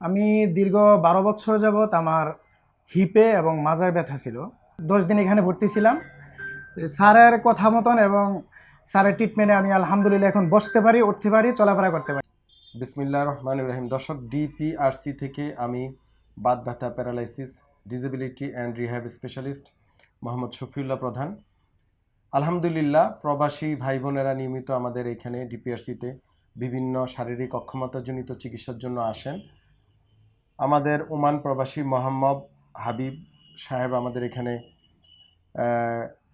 আমি দীর্ঘ বারো বছর যাবৎ আমার হিপে এবং মাজায় ব্যথা ছিল। দশ দিন এখানে ভর্তি ছিলাম। স্যারের কথা মতন এবং স্যারের ট্রিটমেন্টে আমি আলহামদুলিল্লাহ এখন বসতে পারি, উঠতে পারি, চলাফেরা করতে পারি। বিসমিল্লা রহমান রহিম। দর্শক ডিপিআরসি থেকে আমি বাদ ব্যথা paralysis disability and rehab specialist Mohammad Shafiullah Pradhan. আলহামদুলিল্লাহ, প্রবাসী ভাই বোনেরা নিয়মিত আমাদের এখানে ডিপিআরসিতে বিভিন্ন শারীরিক অক্ষমতাজনিত চিকিৎসার জন্য আসেন। আমাদের ওমান প্রবাসী মোহাম্মদ হাবিব সাহেব আমাদের এখানে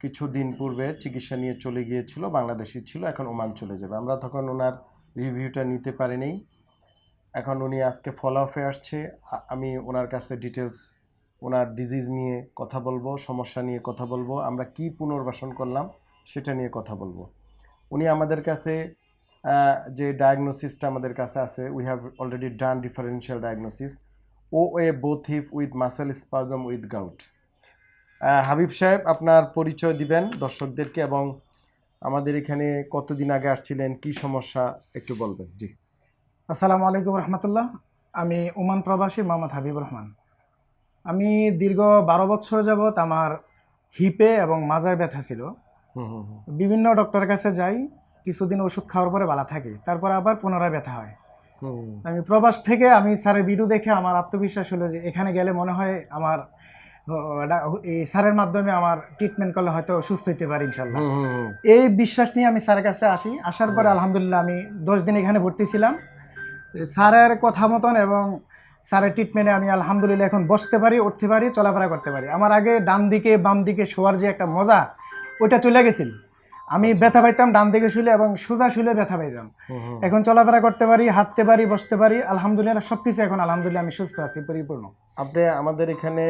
কিছু দিন পূর্বে চিকিৎসা নিয়ে চলে গিয়েছিল, বাংলাদেশি ছিল, এখন ওমান চলে যাবে। আমরা তখন ওনার রিভিউটা নিতে পারিনি। এখন উনি আজকে ফলো আপে আসছে আমি ওনার কাছে ডিটেলস ওনার ডিজিজ নিয়ে কথা বলব, সমস্যা নিয়ে কথা বলব, আমরা কি পুনর্বাসন করলাম সেটা নিয়ে কথা বলব। উনি আমাদের কাছে যে ডায়াগনোসিসটা আমাদের কাছে আছে we have already done differential diagnosis of a both hip with muscle spasm with gout Habib সাহেব আপনার পরিচয় দিবেন দর্শকদেরকে এবং আমাদের এখানে কতদিন আগে আসছিলেন কি সমস্যা একটু বলবেন। জি। আসসালামু আলাইকুম রহমতুল্লাহ। আমি ওমান প্রবাসী মোহাম্মদ হাবিব রহমান। আমি দীর্ঘ বারো বছর যাবৎ আমার হিপে এবং মাজায় ব্যথা ছিল। বিভিন্ন ডক্টরের কাছে যাই কিছুদিন ওষুধ খাওয়ার পরে ভালো থাকে তারপর আবার পুনরায় ব্যথা হয়। আমি প্রবাস থেকে আমি স্যারের ভিডিও দেখে আমার আত্মবিশ্বাস হলো যে এখানে গেলে মনে হয় আমার এই স্যারের মাধ্যমে আমার ট্রিটমেন্ট করলে হয়তো সুস্থ হতে পারি ইনশাল্লাহ। এই বিশ্বাস নিয়ে আমি স্যারের কাছে আসি। আসার পরে আলহামদুলিল্লাহ আমি দশ দিন এখানে ভর্তি ছিলাম। স্যারের কথা মতন এবং স্যারের ট্রিটমেন্টে আমি আলহামদুলিল্লাহ এখন বসতে পারি উঠতে পারি চলাফেরা করতে পারি। আমার আগে ডান দিকে বাম দিকে শোয়ার যে একটা মজা ওইটা চলে গেছিল। আমি ব্যথা পাইতাম ডান দিকে শুলে এবং সোজা শুলে ব্যথা পাইতাম। এখন চলাফেরা করতে পারি হাঁটতে পারি বসতে পারি আলহামদুলিল্লাহ সব কিছু এখন আলহামদুলিল্লাহ আমি সুস্থ আছি পরিপূর্ণ। আপনি আমাদের এখানে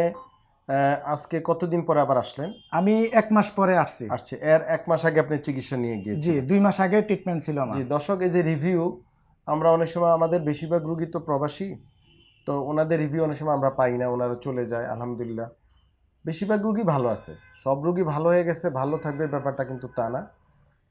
আজকে কতদিন পরে আবার আসলেন? আমি এক মাস পরে আসছি। আসছে এর এক মাস আগে আপনি চিকিৎসা নিয়ে গিয়ে জি দুই মাস আগে ট্রিটমেন্ট ছিল আমার। জি দর্শক এই যে রিভিউ আমরা অনেক সময় আমাদের বেশিরভাগ রুগী তো প্রবাসী তো ওনাদের রিভিউ অনেক সময় আমরা পাই না ওনারা চলে যায় আলহামদুলিল্লাহ। বেশিরভাগ রুগী ভালো আছে সব রুগী ভালো হয়ে গেছে ভালো থাকবে ব্যাপারটা কিন্তু তা না।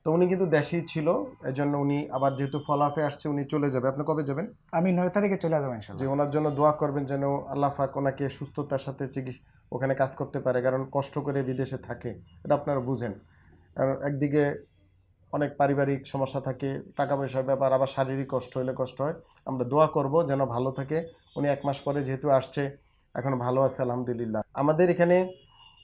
তো উনি কিন্তু দেশেই ছিল এজন্য উনি আবার যেহেতু ফলাফে আসছে উনি চলে যাবে। আপনি কবে যাবেন? আমি নয় তারিখে চলে যাব যে ওনার জন্য দোয়া করবেন যেন আল্লাহ পাক ওনাকে সুস্থতার সাথে চিকিৎসা ওখানে কাজ করতে পারে কারণ কষ্ট করে বিদেশে থাকে এটা আপনারা বুঝেন। কারণ একদিকে অনেক পারিবারিক সমস্যা থাকে টাকা পয়সার ব্যাপার আবার শারীরিক কষ্ট হলে কষ্ট হয়। আমরা দোয়া করব যেন ভালো থাকে। উনি এক মাস পরে যেহেতু আসছে এখন ভালো আছে আলহামদুলিল্লাহ। আমাদের এখানে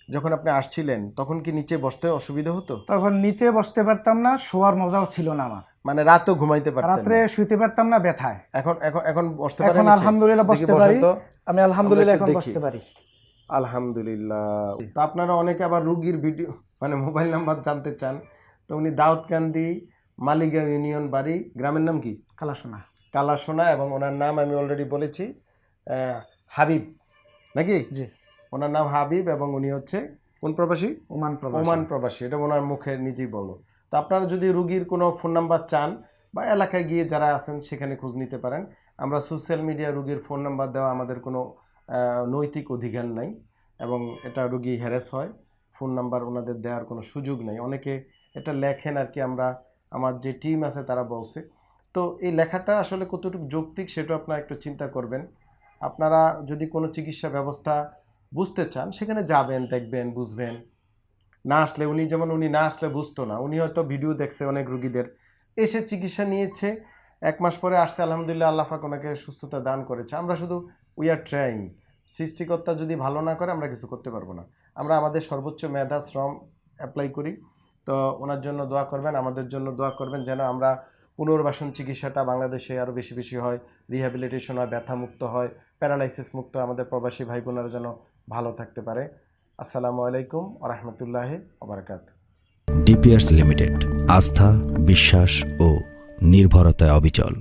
যখন আপনি আসছিলেন তখন কি নিচে বসতে অসুবিধা হতো? তখন নিচে বসতে পারতাম না শোয়ার মজাও ছিল না আমার। মানে রাতও ঘুমাইতে পারতেন রাত্রে না। শুইতে পারতাম না ব্যথায়। এখন এখন এখন বসতে পারেন এখন আলহামদুলিল্লাহ বসতে পারি। আমি আলহামদুলিল্লাহ এখন বসতে পারি। আলহামদুলিল্লাহ। তো আপনারা অনেকে আবার রুগীর ভিডিও মানে মোবাইল নাম্বার জানতে চান তো উনি দাউদকান্দি মালিগাঁও ইউনিয়ন বাড়ি গ্রামের নাম কি? কালাসোনা। কালাসোনা এবং ওনার নাম আমি অলরেডি বলেছি আহ, হাবিব। নাকি? জি। ওনার নাম হাবিব এবং উনি হচ্ছে কোন প্রবাসী? ওমান প্রবাসী। ওমান প্রবাসী। এটা ওনার মুখে নিজেই বলো। তো আপনারা যদি রুগীর কোনো ফোন নাম্বার চান বা এলাকায় গিয়ে যারা আছেন সেখানে খোঁজ নিতে পারেন। আমরা সোশ্যাল মিডিয়া রুগীর ফোন নাম্বার দেওয়া আমাদের কোনো নৈতিক অধিকার নাই এবং এটা রুগী হ্যারেস হয়। ফোন নাম্বার ওনাদের দেওয়ার কোনো সুযোগ নেই। অনেকে এটা লেখেন আর কি আমরা আমার যে টিম আছে তারা বলছে। তো এই লেখাটা আসলে কতটুকু যৌক্তিক সেটা আপনারা একটু চিন্তা করবেন। আপনারা যদি কোনো চিকিৎসা ব্যবস্থা বুঝতে চান, সেখানে যাবেন, দেখবেন, বুঝবেন। না আসলে উনি যেমন উনি না আসলে বুঝতো না, উনি হয়তো ভিডিও দেখছে অনেক রুগীদের। এসে চিকিৎসা নিয়েছে, এক মাস পরে আসতে আলহামদুলিল্লাহ আল্লাহ পাক ওনাকে সুস্থতা দান করেছে। আমরা শুধু উই আর ট্রাইং সৃষ্টিকর্তা যদি ভালো না করে আমরা কিছু করতে পারব না। আমরা আমাদের সর্বোচ্চ মেধা, শ্রম অ্যাপ্লাই করি। তো ওনার জন্য দোয়া করবেন, আমাদের জন্য দোয়া করবেন যেন আমরা পুনর্বাসন চিকিৎসাটা বাংলাদেশে আরও বেশি বেশি হয় রিহ্যাবিলিটেশন হয়, ব্যথামুক্ত হয় প্যারালাইসিস মুক্ত আমাদের প্রবাসী ভাই বোনেরা যেন ভালো থাকতে পারে। আসসালামু আলাইকুম আরহামতুল্লাহ আবরকাত ডিপিআরস লিমিটেড আস্থা, বিশ্বাস ও নির্ভরতায় অবিচল।